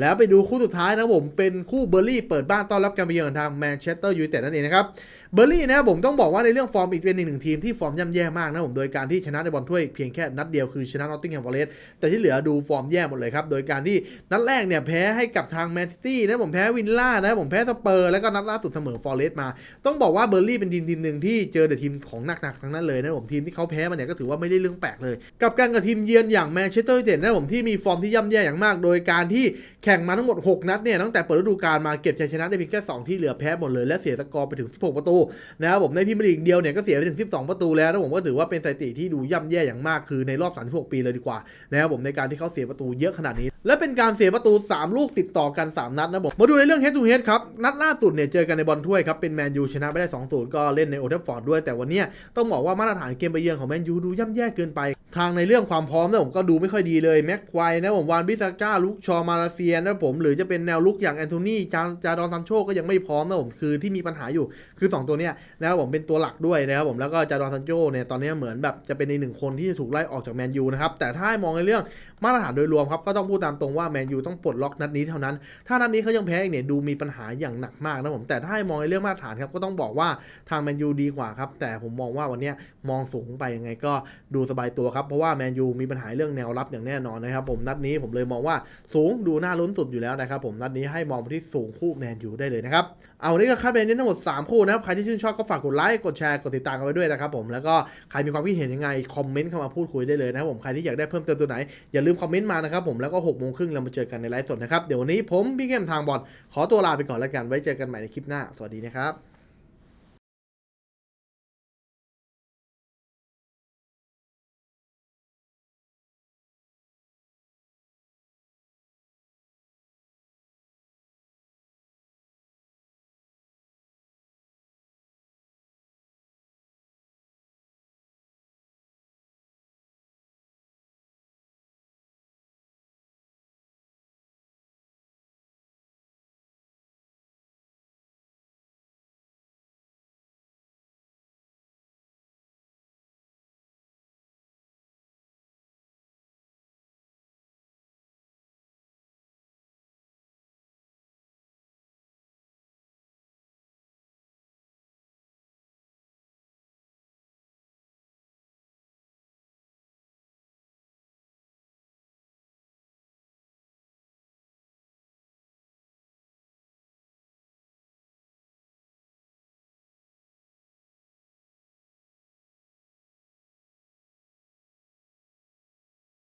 แล้วไปดูคู่สุดท้ายนะผมเป็นคู่เบอร์ลี่เปิดบ้านต้อนรับการไปเยือนทางแมนเชสเตอร์ยูไนเต็ดนั่นเองนะครับเบอร์ลี่นะผมต้องบอกว่าในเรื่องฟอร์มอีกเป็นอีกหนึ่งทีมที่ฟอร์มย่ำแย่มากนะผมโดยการที่ชนะในบอลถ้วยเพียงแค่นัดเดียวคือชนะนอตติงแฮมฟอร์เรสต์แต่ที่เหลือดูฟอร์มแย่หมดเลยครับโดยการที่นัดแรกเนี่ยแพ้ให้กับทางแมนซิตี้นะผมแพ้วินล่านะผมแพ้สเปอร์แล้วก็นัดล่าสุดเสมอฟอร์เรสต์มาต้องบอกว่าเบอร์ลี่เป็นทีมทีมหนึ่งที่เจอแต่ทีมของหนักๆทั้งนั้นเลยนะผมทีมที่เขาแพ้มาเนี่ยก็ถือว่าไม่ได้เรื่องแปลกเลย กับการกับทีมเยือนอย่างแมนเชสเตอร์ยูไนเต็ดนะผมที่มีฟอร์มที่ย่ำแย่อย่างมาก โดยการที่แข่งมาทั้งหมด 6 นัดเนี่ยตั้งแต่เปิดฤดูกาลมาเก็บชัยชนะได้เพียงแค่2ที่เหลือแพ้หมดเลยและเสียสกอร์ไปถึง 16 ประตูนะครับผมในพิมลีกเดียวเนี่ยก็เสียไปถึง 12 ประตูแล้วนะผมก็ถือว่าเป็นสถิติที่ดูย่ำแย่อย่างมากคือในรอบ 36 ปีเลยดีกว่านะครับผมในการที่เขาเสียประตูเยอะขนาดนี้ และเป็นการเสียประตู 3 ลูกติดต่อกัน 3 นัดนะผมมาดูในเรื่อง head to head ครับนัดล่าสุดเนี่ยเจอกันในบอลถ้วยครับเป็นแมนยูชนะไปได้2-0ก็เล่นในโอเทฟฟอร์ดด้วยแต่วันนี้ต้องบอกว่ามาตรฐานเกมไปเยือนของแมนยูดูย่ำแย่เกินไป ทางในเรื่องความพร้อมนะผมก็ดูไม่ค่อยดีเลยแม็กควายนะผมวานบิซาก้าลุกชอมาเลเซียนะผมหรือจะเป็นแนวลุกอย่างแอนโทนีจาจาดอนซันโชก็ยังไม่พร้อมนะผมคือที่มีปัญหาอยู่คือ 2 ตัวเนี้ยนะครับผมเป็นตัวหลักด้วยนะครับผมแล้วก็จาดอนซันโชเนี่ยตอนนี้เหมือนแบบจะเป็นในหนึ่งคนที่จะถูกไล่ออกจากแมนยูนะครับแต่ถ้ามองในเรื่อง มาตรฐานโดยรวมครับก็ต้องพูดตามตรงว่าแมนยูต้องปลดล็อกนัดนี้เท่านั้น ถ้านัดนี้เขายังแพ้อีกเนี่ยดูมีปัญหาอย่างหนักมากนะผมแต่ถ้าให้มองในเรื่องมาตรฐานครับก็ต้องบอกว่าทางแมนยูดีกว่าครับแต่ผมมองว่าวันนี้มองสูงไปยังไงก็ดูสบายตัวครับเพราะว่าแมนยูมีปัญหาเรื่องแนวรับอย่างแน่นอนนะครับผมนัดนี้ผมเลยมองว่าสูงดูน่าลุ้นสุดอยู่แล้วนะครับผมนัดนี้ให้มองไปที่สูงคู่แมนยูได้เลยนะครับเอาวันนี้ก็คาดเป็นทั้งหมด 3 คู่นะครับใครที่ชื่นชอบก็ฝากกดไลค์กดแชร์กดติดตามกันไว้ด้วยนะครับผมแล้วก็ใครมีความคิดเห็นยังไงคอมเมนต์เข้ามาพูดคุยได้เลยนะครับผมใครที่อยากได้เพิ่มเติมตัวไหนอย่าลืมืมคอมเมนต์มานะครับผมแล้วก็6กโมงครึ่งเรามาเจอกันในไลฟ์สดนะครับ เดี๋ยววันนี้ผมพี่เข้มทางบอลขอตัวลาไปก่อนแล้วกันไว้เจอกันใหม่ในคลิปหน้า สวัสดีนะครับ